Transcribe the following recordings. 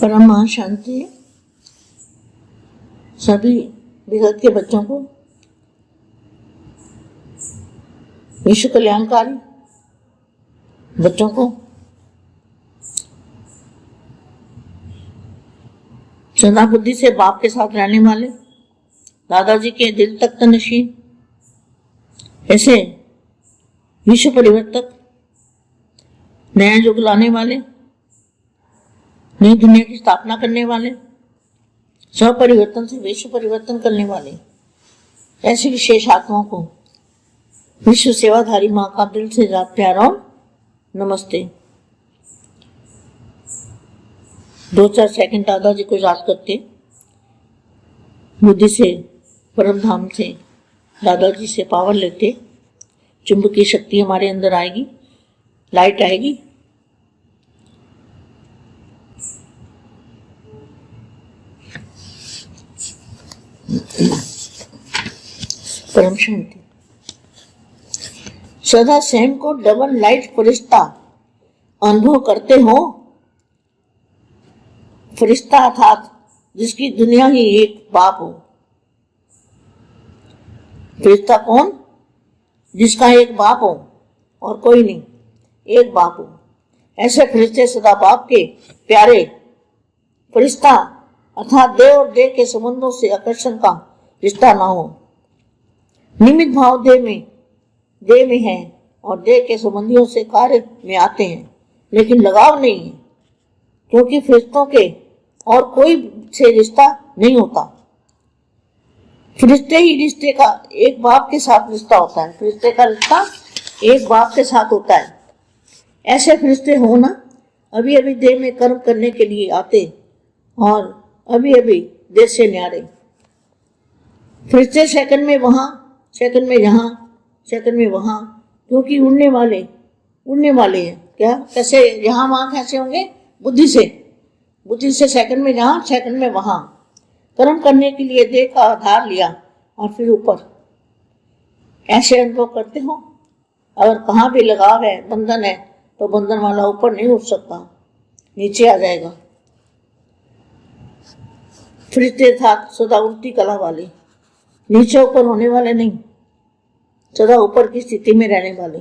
परमा शांति सभी बेहद के बच्चों को विश्व कल्याणकारी बच्चों को सदा बुद्धि से बाप के साथ रहने वाले दादाजी के दिल तक नशीन ऐसे विश्व परिवर्तक, नया युग लाने वाले नई दुनिया की स्थापना करने वाले सब परिवर्तन से विश्व परिवर्तन करने वाले। ऐसी विशेष आत्माओं को विश्व सेवाधारी माँ का दिल से जा- प्यार और नमस्ते। दो चार सेकंड दादाजी को याद करते बुद्धि से परम धाम से, दादाजी से पावर लेते, चुंबकीय शक्ति हमारे अंदर आएगी, लाइट आएगी। परम शांति। सदा स्वयं को डबल लाइट फरिश्ता अनुभव करते हो? फरिश्ता अर्थात जिसकी दुनिया ही एक बाप हो। फरिश्ता कौन? जिसका एक बाप हो और कोई नहीं, एक बाप हो। ऐसे फरिश्ते सदा बाप के प्यारे फरिश्ता अर्थात देव और देह के संबंधों से आकर्षण का रिश्ता ना हो। निमित भाव देह में देह में है और देह के संबंधियों से कार्य में आते हैं, लेकिन लगाव नहीं है, क्योंकि फरिश्तों के और कोई से रिश्ता नहीं होता। फरिश्ते ही रिश्ते का एक बाप के साथ रिश्ता होता है। फरिश्ते का रिश्ता एक बाप के साथ होता है। ऐसे फरिश्ते हो ना अभी अभी देह में कर्म करने के लिए आते और अभी अभी देश से न्यारे। फरिश्ते सेकंड में वहाँ सेकंड में यहाँ सेकंड में वहाँ क्योंकि उड़ने वाले उड़ने वाले हैं। क्या? कैसे यहाँ वहाँ कैसे होंगे? बुद्धि से। बुद्धि से सेकंड में जहाँ सेकंड में वहाँ। कर्म करने के लिए देह का आधार लिया और फिर ऊपर। ऐसे अनुभव करते हो? अगर कहाँ भी लगाव है, बंधन है तो बंधन वाला ऊपर नहीं उठ सकता। नीचे आ जाएगा। फरिश्ते था सदा उल्टी कला वाले। नीचे ऊपर होने वाले नहीं सदा ऊपर की स्थिति में रहने वाले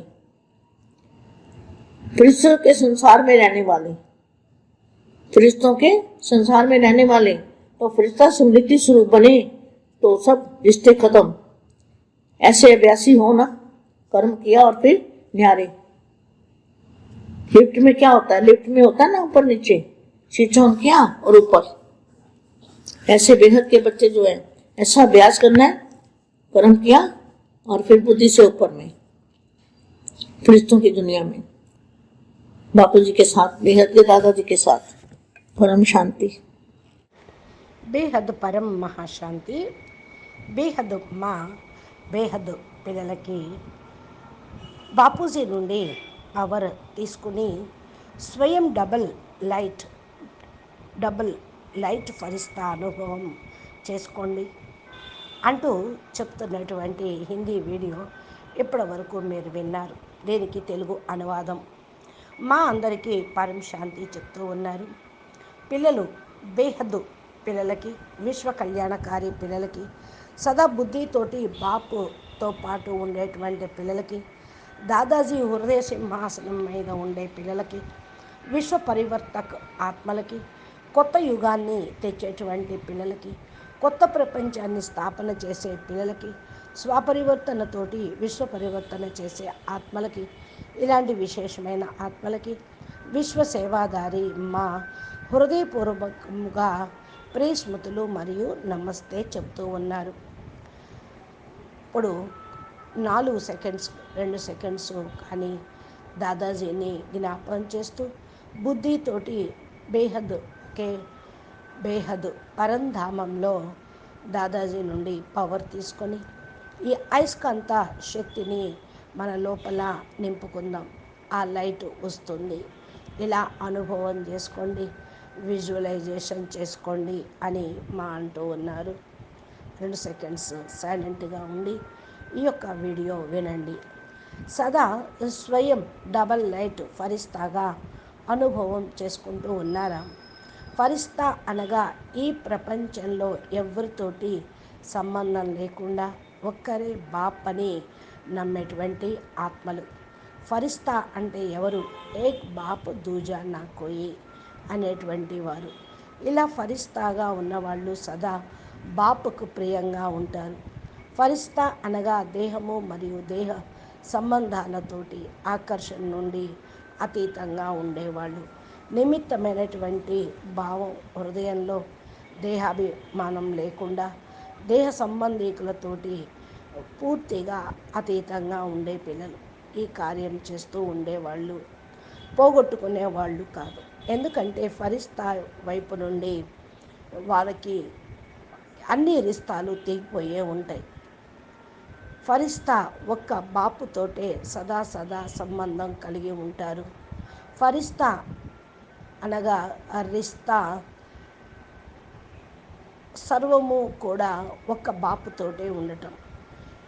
फरिश्तों के संसार में रहने वाले, फरिश्तों के संसार में रहने वाले तो फरिश्ता समृद्धि स्वरूप बने तो सब रिश्ते खत्म। ऐसे अभ्यासी हो ना, कर्म किया और फिर न्यारे। लिफ्ट में क्या होता है? लिफ्ट में होता है ना ऊपर नीचे स्विच ऑन किया? और ऊपर। ऐसे बेहद के बच्चे जो है ऐसा अभ्यास करना है कर्म किया और फिर बुद्धि से ऊपर में फरिश्तों की दुनिया में बापू जी के साथ बेहद के दादाजी के साथ परम शांति బేహద్ పరం మహాశాంతి బేహద్ మా బేహద్ పిల్లలకి బాపూజీ నుండి పవర్ తీసుకుని స్వయం డబల్ లైట్ డబుల్ లైట్ ఫరిస్తా అనుభవం చేసుకోండి అంటూ చెప్తున్నటువంటి హిందీ వీడియో ఇప్పటి వరకు మీరు విన్నారు. దీనికి తెలుగు అనువాదం. మా అందరికీ పరం శాంతి చెప్తూ ఉన్నారు. పిల్లలు బేహద్దు పిల్లలకి విశ్వ కళ్యాణకారి పిల్లలకి సదా బుద్ధితోటి బాపుతో పాటు ఉండేటువంటి పిల్లలకి దాదాజీ హృదయ సింహాసనం మీద ఉండే పిల్లలకి విశ్వ పరివర్తక ఆత్మలకి కొత్త యుగాన్ని తెచ్చేటువంటి పిల్లలకి కొత్త ప్రపంచాన్ని స్థాపన చేసే పిల్లలకి స్వపరివర్తనతోటి విశ్వ పరివర్తన చేసే ఆత్మలకి ఇలాంటి విశేషమైన ఆత్మలకి విశ్వ సేవాదారి మా హృదయపూర్వకంగా ప్రేస్మృతులు మరియు నమస్తే చెప్తూ ఉన్నారు. ఇప్పుడు నాలుగు సెకండ్స్ రెండు సెకండ్స్ కానీ దాదాజీని జ్ఞాపకం చేస్తూ బుద్ధితోటి బేహద్ కే బేహద్ పరంధామంలో దాదాజీ నుండి పవర్ తీసుకొని ఈ అయస్కాంత శక్తిని మన లోపల నింపుకుందాం. ఆ లైట్ వస్తుంది. ఇలా అనుభవం చేసుకోండి. విజువలైజేషన్ చేసుకోండి అని మా అంటూ ఉన్నారు. రెండు సెకండ్స్ సైలెంట్గా ఉండి ఈ యొక్క వీడియో వినండి. సదా స్వయం డబల్ లైట్ ఫరిస్తాగా అనుభవం చేసుకుంటూ ఉన్నారా? ఫరిస్తా అనగా ఈ ప్రపంచంలో ఎవరితోటి సంబంధం లేకుండా ఒక్కరే బాప్ అని నమ్మేటువంటి ఆత్మలు. ఫరిస్తా అంటే ఎవరు? ఏక్ బాప్ దూజా నా కోయి అనేటువంటి వారు. ఇలా ఫరిస్తాగా ఉన్నవాళ్ళు సదా బాపుకు ప్రియంగా ఉంటారు. ఫరిస్తా అనగా దేహము మరియు దేహ సంబంధాలతోటి ఆకర్షణ నుండి అతీతంగా ఉండేవాళ్ళు. నిమిత్తమైనటువంటి భావం హృదయంలో దేహాభిమానం లేకుండా దేహ సంబంధికులతోటి పూర్తిగా అతీతంగా ఉండే పిల్లలు. ఈ కార్యం చేస్తూ ఉండేవాళ్ళు పోగొట్టుకునే వాళ్ళు కాదు. ఎందుకంటే ఫరిస్తా వైపు నుండి వాళ్ళకి అన్ని రిస్తాలు తెగిపోయే ఉంటాయి. ఫరిస్తా ఒక్క బాపుతోటే సదా సదా సంబంధం కలిగి ఉంటారు. ఫరిస్తా అనగా ఆ రిస్తా సర్వము కూడా ఒక్క బాపుతోటే ఉండటం.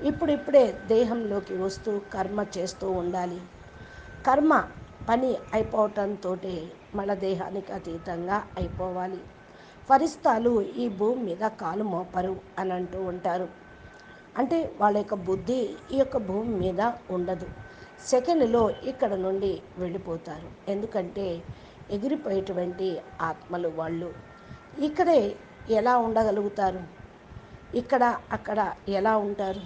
ఇప్పుడిప్పుడే దేహంలోకి వస్తూ కర్మ చేస్తూ ఉండాలి. కర్మ పని అయిపోవటంతో మన దేహానికి అతీతంగా అయిపోవాలి. ఫరిస్తాలు ఈ భూమి మీద కాలు మోపరు అని అంటూ ఉంటారు. అంటే వాళ్ళ యొక్క బుద్ధి ఈ యొక్క భూమి మీద ఉండదు. సెకండ్లో ఇక్కడ నుండి వెళ్ళిపోతారు. ఎందుకంటే ఎగిరిపోయేటువంటి ఆత్మలు వాళ్ళు. ఇక్కడే ఎలా ఉండగలుగుతారు? ఇక్కడ అక్కడ ఎలా ఉంటారు?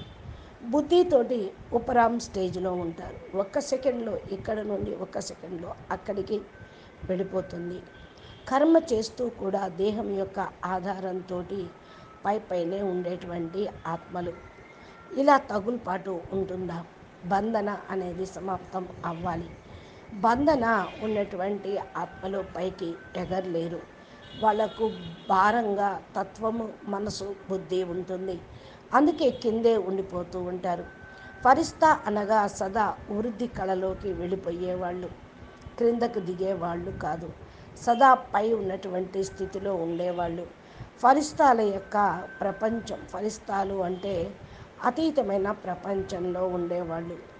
బుద్ధితోటి ఉపరామ్ స్టేజ్లో ఉంటారు. ఒక్క సెకండ్లో ఇక్కడ నుండి ఒక్క సెకండ్లో అక్కడికి వెళ్ళిపోతుంది. కర్మ చేస్తూ కూడా దేహం యొక్క ఆధారంతో పై పైనే ఉండేటువంటి ఆత్మలు. ఇలా తగులుపాటు ఉంటుందా? బంధన అనేది సమాప్తం అవ్వాలి. బంధన ఉన్నటువంటి ఆత్మలు పైకి ఎగరలేరు. వాళ్ళకు భారంగా తత్వము మనసు బుద్ధి ఉంటుంది. అందుకే కిందే ఉండిపోతూ ఉంటారు. ఫరిస్తా అనగా సదా వృద్ధి కళలోకి వెళ్ళిపోయేవాళ్ళు. క్రిందకు దిగేవాళ్ళు కాదు. సదా పై ఉన్నటువంటి స్థితిలో ఉండేవాళ్ళు. ఫరిస్తాల యొక్క ప్రపంచం ఫరిస్తాలు అంటే అతీతమైన ప్రపంచంలో ఉండేవాళ్ళు.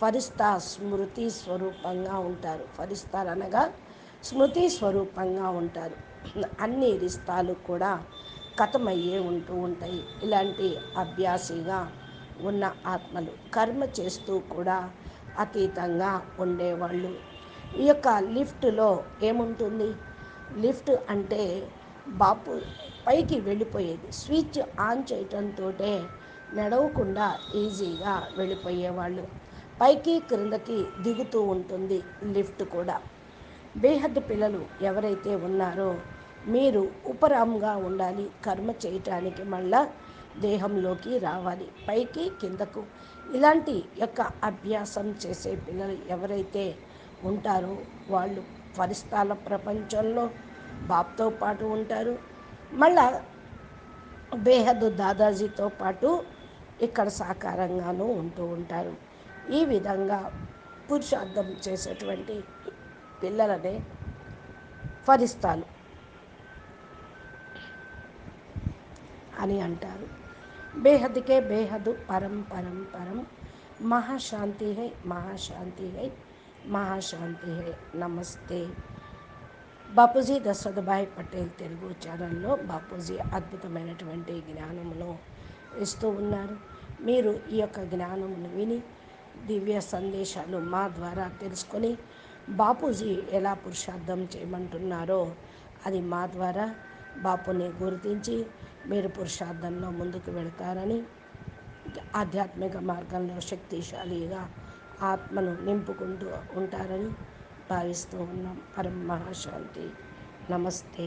ఫరిస్తా స్మృతి స్వరూపంగా ఉంటారు. ఫరిస్తాలు అనగా స్మృతి స్వరూపంగా ఉంటారు. అన్ని రిస్తాలు కూడా కథమయ్యే ఉంటూ ఉంటాయి. ఇలాంటి అభ్యాసిగా ఉన్న ఆత్మలు కర్మ చేస్తూ కూడా అతీతంగా ఉండేవాళ్ళు. ఈ యొక్క లిఫ్ట్లో ఏముంటుంది? లిఫ్ట్ అంటే బాపు పైకి వెళ్ళిపోయేది. స్విచ్ ఆన్ చేయటంతో నడవకుండా ఈజీగా వెళ్ళిపోయేవాళ్ళు. పైకి క్రిందకి దిగుతూ ఉంటుంది లిఫ్ట్ కూడా. బేహద్ పిల్లలు ఎవరైతే ఉన్నారో మీరు ఉపరాంగా ఉండాలి కర్మ చేయటానికి మళ్ళా దేహంలోకి రావాలి. పైకి కిందకు. ఇలాంటి యొక్క అభ్యాసం చేసే పిల్లలు ఎవరైతే ఉంటారో వాళ్ళు పరిస్థాల ప్రపంచంలో బాప్తో పాటు ఉంటారు. మళ్ళా బేహద్ దాదాజీతో పాటు ఇక్కడ సాకారంగానూ ఉంటూ ఉంటారు. ఈ విధంగా పురుషార్థం చేసేటువంటి పిల్లలనే ఫరిస్తాలు అని అంటారు. బేహద్కే బేహదు పరం పరం పరం. మహాశాంతి హై మహాశాంతి హై మహాశాంతి హై. నమస్తే. బాపూజీ దశరథభాయ్ పటేల్ తెలుగు ఛానల్లో బాపూజీ అద్భుతమైనటువంటి జ్ఞానమును ఇస్తూ ఉన్నారు. మీరు ఈ యొక్క జ్ఞానమును విని దివ్య సందేశాలు మా ద్వారా తెలుసుకొని బాపూజీ ఎలా పురుషార్థం చేయమంటున్నారో అది మా ద్వారా బాపుని గుర్తించి మీరు పురుషార్థంలో ముందుకు వెళ్తారని ఆధ్యాత్మిక మార్గంలో శక్తిశాలిగా ఆత్మను నింపుకుంటూ ఉంటారని భావిస్తూ ఉన్నాం. పరం మహాశాంతి నమస్తే.